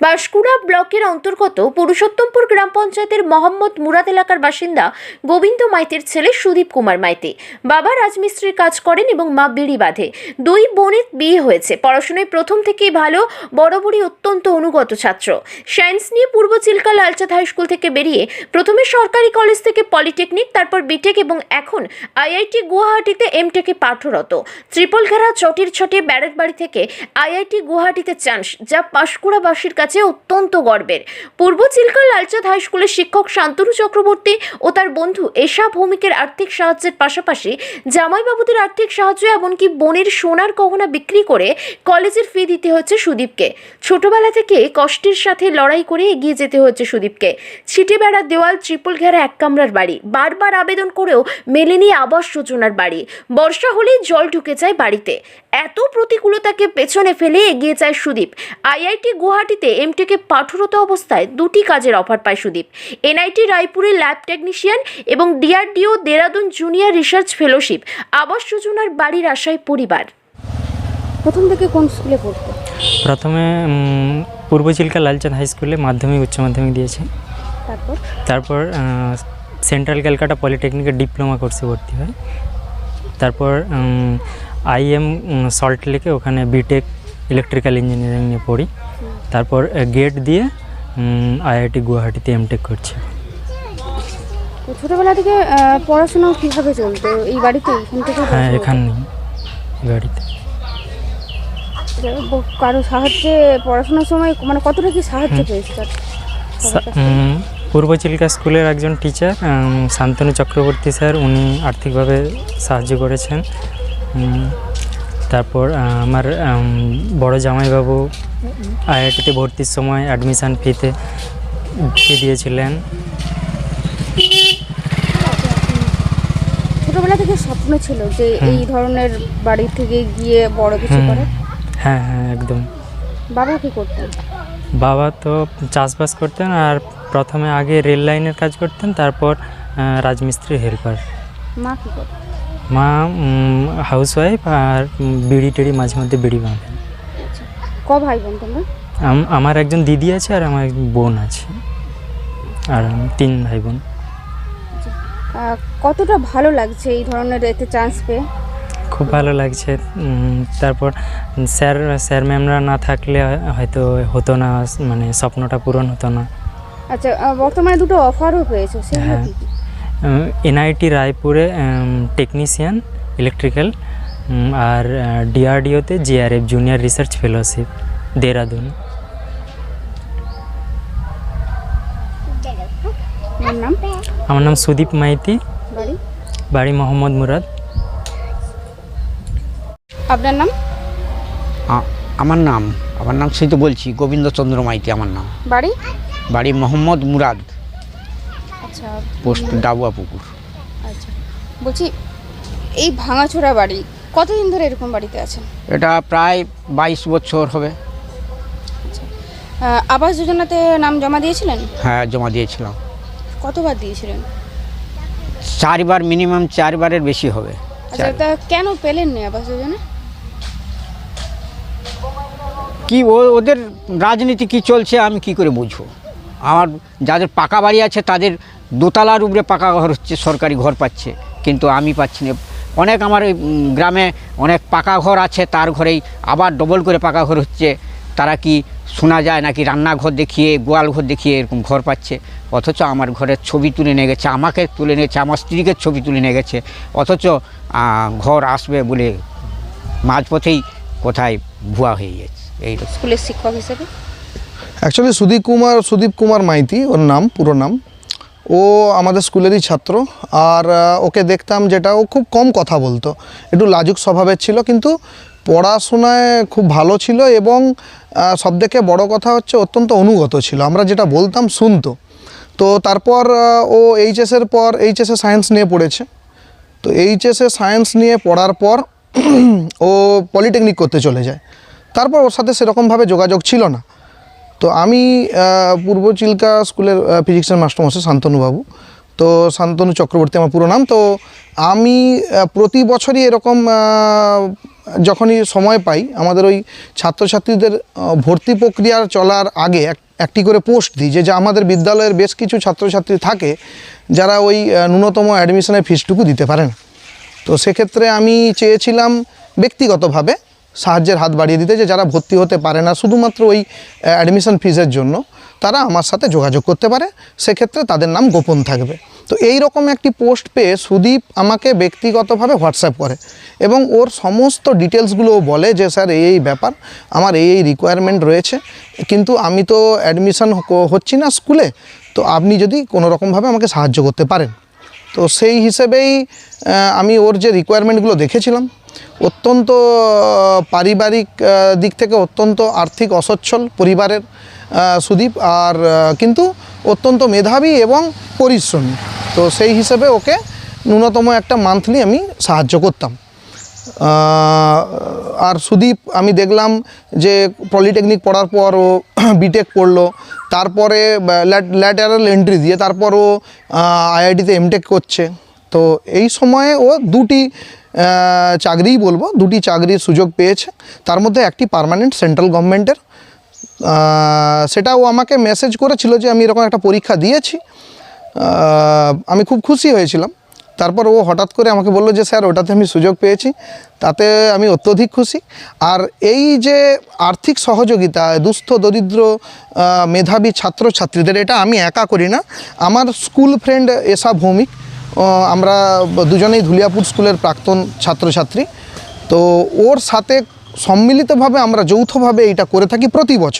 বাঁশকুড়া ব্লকের অন্তর্গত পুরুষোত্তমপুর গ্রাম পঞ্চায়েতের মোহাম্মদ মুরাদ এলাকার বাসিন্দা গোবিন্দ মাইতের ছেলে সুদীপ কুমার মাইতে। বাবা রাজমিস্ত্রির কাজ করেন এবং মা বিড়ি বাঁধে। দুই বোনের বিয়ে হয়েছে। পড়াশোনায় প্রথম থেকেই ভালো, বড় বড়ি অত্যন্ত অনুগত ছাত্র। সায়েন্স নিয়ে পূর্ব চিল্কা লালচাঁদ হাই স্কুল থেকে বেরিয়ে প্রথমে সরকারি কলেজ থেকে পলিটেকনিক, তারপর বিটেক এবং এখন আইআইটি গুয়াহাটিতে এমটেকে পাঠরত। ত্রিপল ঘেরা চটির ছটে ব্যারেট বাড়ি থেকে আইআইটি গুয়াহাটিতে চান্স যা পাঁশকুড়াবাসীর কাছে অত্যন্ত গর্বের। পূর্ব চিল্কা লালচাঁদ হাই স্কুলের শিক্ষক শান্তনু চক্রবর্তী ও তার বন্ধু এশা ভৌমিকের আর্থিক সাহায্যের পাশাপাশি জামাইবাবুদের আর্থিক সাহায্য, এমনকি বোনের সোনার গহনা বিক্রি করে কলেজের ফি দিতে হচ্ছে সুদীপকে। ছোটবেলা থেকে কষ্টের সাথে লড়াই করে এগিয়ে যেতে হচ্ছে সুদীপকে। ছিটে বেড়া দেওয়াল ট্রিপল ঘেরা এক কামরার বাড়ি। বারবার আবেদন করেও মেলেনি আবাস যোজনার বাড়ি। বর্ষা হলেই জল ঢুকে যায় বাড়িতে। এত প্রতিকূলতাকে পেছনে ফেলে এগিয়ে যায় সুদীপ। আইআইটি গুয়াহাটিতে এমটেকে পাঠরত অবস্থায় দুটি কাজের অফার পায় সুদীপ। এনআইটি রায়পুরে ল্যাব টেকনিশিয়ান এবং DRDO Dehradun junior research fellowship. আবাস যোজনার বাড়ির আশায় পরিবার। প্রথম থেকে কোন স্কুলে পড়তো? প্রথমে পূর্ব চিল্কা লালচাঁদ হাই স্কুলে মাধ্যমিক উচ্চ মাধ্যমিক দিয়েছি। তারপর? তারপর সেন্ট্রাল ক্যালকাটা পলিটেকনিকে ডিপ্লোমা কোর্সে ভর্তি হয়। তারপর আইএম সল্ট লেকে ওখানে বিটেক ইলেকট্রিক্যাল ইঞ্জিনিয়ারিং নিয়ে পড়ি। তারপর গেট দিয়ে আইআইটি গুয়াহাটিতে এমটেক করছি। ছোটবেলা থেকে পড়াশোনা কীভাবে চলতো? এই বাড়িতে হ্যাঁ এখানে গাড়িতে কারও সাহায্যে পড়াশোনার সময় মানে কতটা কি সাহায্য পেয়েছে পূর্ব চিল্কা স্কুলের একজন টিচার শান্তনু চক্রবর্তী স্যার উনি আর্থিকভাবে সাহায্য করেছেন। তারপর আমার বড় জামাইবাবু আইআইটিতে ভর্তির সময় অ্যাডমিশান ফিতে ফি দিয়েছিলেন। ছোটবেলা থেকে স্বপ্ন ছিল যে এই ধরনের বাড়ি থেকে গিয়ে বড় কিছু করে হ্যাঁ হ্যাঁ একদম। বাবা কি করতেন? বাবা তো চাষবাস করতেন আর প্রথমে আগে রেল লাইনের কাজ করতেন তারপর রাজমিস্ত্রির হেল্পার। মা কি করতেন? মা হাউস ওয়াইফ আর বিড়ি টিড়ি মাঝে মধ্যে বিড়ি বাঁধেন। ক ভাই বোন তোমরা আমার একজন দিদি আছে আর আমার একজন বোন আছে। আর তিন ভাই বোন আহ, কতটা ভালো লাগছে এই ধরনের এতে চান্স পেয়ে? খুব ভালো লাগছে। তারপর স্যার স্যার ম্যামরা না থাকলে হয়তো হতো না মানে স্বপ্নটা পূরণ হতো না। আচ্ছা বর্তমানে দুটো অফারও পেয়েছ হ্যাঁ। এনআইটি রায়পুরে টেকনিশিয়ান ইলেকট্রিক্যাল আর ডিআরডিওতে JRF junior research fellowship Dehradun আমার নাম? আমার নাম সুদীপ মাইতি। বাড়ি? বাড়ি মোহাম্মদ মুরাদ। আপনার নাম? আমার নাম আমার নাম সেই তো বলছি গোবিন্দচন্দ্র মাইতি আমার নাম। বাড়ি? বাড়ি মোহাম্মদ মুরাদ আচ্ছা। পোস্ট ডাবুয়া পুকুর। আচ্ছা। বলছি এই ভাঙাচোরা বাড়ি কতদিন ধরে এরকম বাড়িতে আছেন? এটা প্রায় বাইশ বছর হবে। আহ, আবাস যোজনাতে নাম জমা দিয়েছিলেন? হ্যাঁ জমা দিয়েছিলাম। কতবার দিয়েছিলেন? চারবার মিনিমাম চারবারের বেশি হবে। আচ্ছা তা কেন পেলেন না আবাস যোজনা? কি ওদের রাজনীতি কি চলছে আমি কি করে বুঝব? আমার যাদের পাকা বাড়ি আছে তাদের দোতলার উপরে পাকা ঘর হচ্ছে, সরকারি ঘর পাচ্ছে। কিন্তু আমি পাচ্ছি না। অনেক আমার গ্রামে অনেক পাকা ঘর আছে, তার ঘরেই আবার ডবল করে পাকা ঘর হচ্ছে। তারা কি শোনা যায় নাকি রান্নাঘর দেখিয়ে, গোয়াল ঘর দেখিয়ে এরকম ঘর পাচ্ছে? অথচ আমার ঘরের ছবি তুলে নিয়ে গেছে, আমাকে তুলে নিয়েছে আমার স্ত্রীকে ছবি তুলে নিয়ে গেছে। অথচ ঘর আসবে বলে মাঝপথেই কোথায় ভুয়া হয়ে গেছে। এই স্কুলের শিক্ষক হিসেবে? অ্যাকচুয়ালি সুদীপ কুমার সুদীপ কুমার মাইতি ওর নাম পুরো নাম। ও আমাদের স্কুলেরই ছাত্র। আর ওকে দেখতাম যেটা ও খুব কম কথা বলতো। একটু লাজুক স্বভাবের ছিল কিন্তু পড়াশোনায় খুব ভালো ছিল এবং সব থেকে বড় কথা হচ্ছে অত্যন্ত অনুগত ছিল। আমরা যেটা বলতাম শুনতো। তো তারপর ও এইচএসের পর এইচএসে সায়েন্স নিয়ে পড়েছে। তো এইচএসে সায়েন্স নিয়ে পড়ার পর ও পলিটেকনিক করতে চলে যায়। তারপর ওর সাথে সেরকমভাবে যোগাযোগ ছিল না। তো আমি পূর্ব চিল্কা স্কুলের ফিজিক্সের মাস্টারমশাই শান্তনুবাবু। তো শান্তনু চক্রবর্তী আমার পুরো নাম। তো আমি প্রতি বছরই এরকম যখনই সময় পাই, আমাদের ওই ছাত্রছাত্রীদের ভর্তি প্রক্রিয়ার চলার আগে এক, একটি করে পোস্ট দিই যে যে আমাদের বিদ্যালয়ের বেশ কিছু ছাত্রছাত্রী থাকে, যারা ওই ন্যূনতম অ্যাডমিশনের ফিসটুকু দিতে পারেন। তো সেক্ষেত্রে আমি চেয়েছিলাম ব্যক্তিগতভাবে সাহায্যের হাত বাড়িয়ে দিতে যে যারা ভর্তি হতে পারে না, শুধুমাত্র ওই অ্যাডমিশন ফিজের জন্য তারা আমার সাথে যোগাযোগ করতে পারে। সেক্ষেত্রে তাদের নাম গোপন থাকবে। তো এই রকম একটি পোস্ট পেয়ে সুদীপ আমাকে ব্যক্তিগতভাবে হোয়াটসঅ্যাপ করে এবং ওর সমস্ত ডিটেলসগুলো ও বলে যে, স্যার, এই এই ব্যাপার, আমার এই এই রিকোয়ারমেন্ট রয়েছে, কিন্তু আমি তো অ্যাডমিশন হচ্ছি না স্কুলে, তো আপনি যদি কোনো রকমভাবে আমাকে সাহায্য করতে পারেন। তো সেই হিসেবেই আমি ওর যে রিকোয়ারমেন্টগুলো দেখেছিলাম, অত্যন্ত পারিবারিক দিক থেকে অত্যন্ত আর্থিক অসচ্ছল পরিবারের সুদীপ আর কিন্তু অত্যন্ত মেধাবী এবং পরিশ্রমী। তো সেই হিসেবে ওকে ন্যূনতম একটা মান্থলি আমি সাহায্য করতাম। আর সুদীপ, আমি দেখলাম যে পলিটেকনিক পড়ার পর ও বিটেক পড়ল। তারপরে ল্যাটারাল এন্ট্রি দিয়ে তারপর ও আইআইটিতে এমটেক করছে। তো এই সময়ে ও দুটি চাকরিই বলব, দুটি চাকরির সুযোগ পেয়েছে। তার মধ্যে একটি পার্মানেন্ট সেন্ট্রাল গভর্নমেন্টের সেটা ও আমাকে মেসেজ করেছিল যে আমি এরকম একটা পরীক্ষা দিয়েছি। আমি খুব খুশি হয়েছিলাম। তারপর ও হঠাৎ করে আমাকে বলল যে, স্যার, ওটাতে আমি সুযোগ পেয়েছি, তাতে আমি অত্যধিক খুশি। আর এই যে আর্থিক সহযোগিতা, দুস্থ, দরিদ্র মেধাবী ছাত্রছাত্রীদের, এটা আমি একা করি না। আমার স্কুল ফ্রেন্ড এসা ভৌমিক আমরা দুজনেই ধুলিয়াপুর স্কুলের প্রাক্তন ছাত্রছাত্রী। তো ওর সাথে সম্মিলিতভাবে আমরা যৌথভাবে এটা করে থাকি প্রতি বছর।